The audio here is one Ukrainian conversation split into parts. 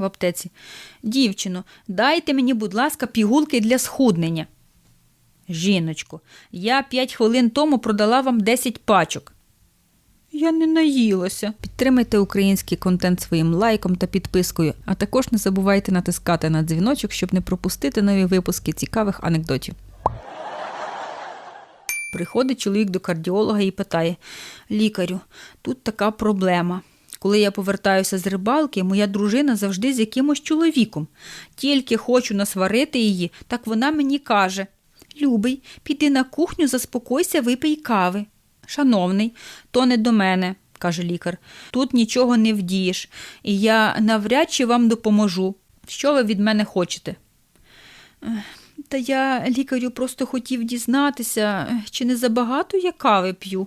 в аптеці. Дівчино, дайте мені, будь ласка, пігулки для схуднення. Жіночко, я п'ять хвилин тому продала вам 10 пачок. Я не наїлася. Підтримайте український контент своїм лайком та підпискою, а також не забувайте натискати на дзвіночок, щоб не пропустити нові випуски цікавих анекдотів. Приходить чоловік до кардіолога і питає: Лікарю, тут така проблема. Коли я повертаюся з рибалки, моя дружина завжди з якимось чоловіком. Тільки хочу насварити її, так вона мені каже: Любий, піди на кухню, заспокойся, випий кави. Шановний, то не до мене, каже лікар. Тут нічого не вдієш, і я навряд чи вам допоможу. Що ви від мене хочете? Та я лікарю просто хотів дізнатися, чи не забагато я кави п'ю.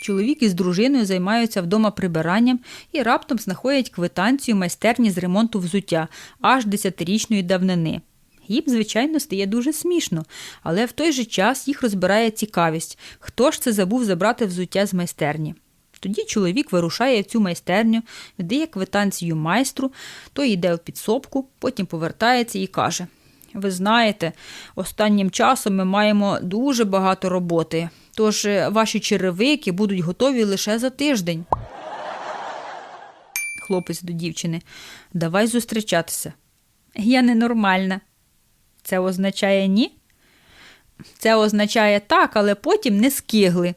Чоловік із дружиною займаються вдома прибиранням і раптом знаходять квитанцію майстерні з ремонту взуття аж десятирічної давнини. Їм, звичайно, стає дуже смішно, але в той же час їх розбирає цікавість, хто ж це забув забрати взуття з майстерні. Тоді чоловік вирушає в цю майстерню, віддає квитанцію майстру, той йде в підсобку, потім повертається і каже: Ви знаєте, останнім часом ми маємо дуже багато роботи, тож е, ваші черевики будуть готові лише за тиждень. Хлопець до дівчини. Давай зустрічатися. Я ненормальна. Це означає ні? Це означає так, але потім не скигли.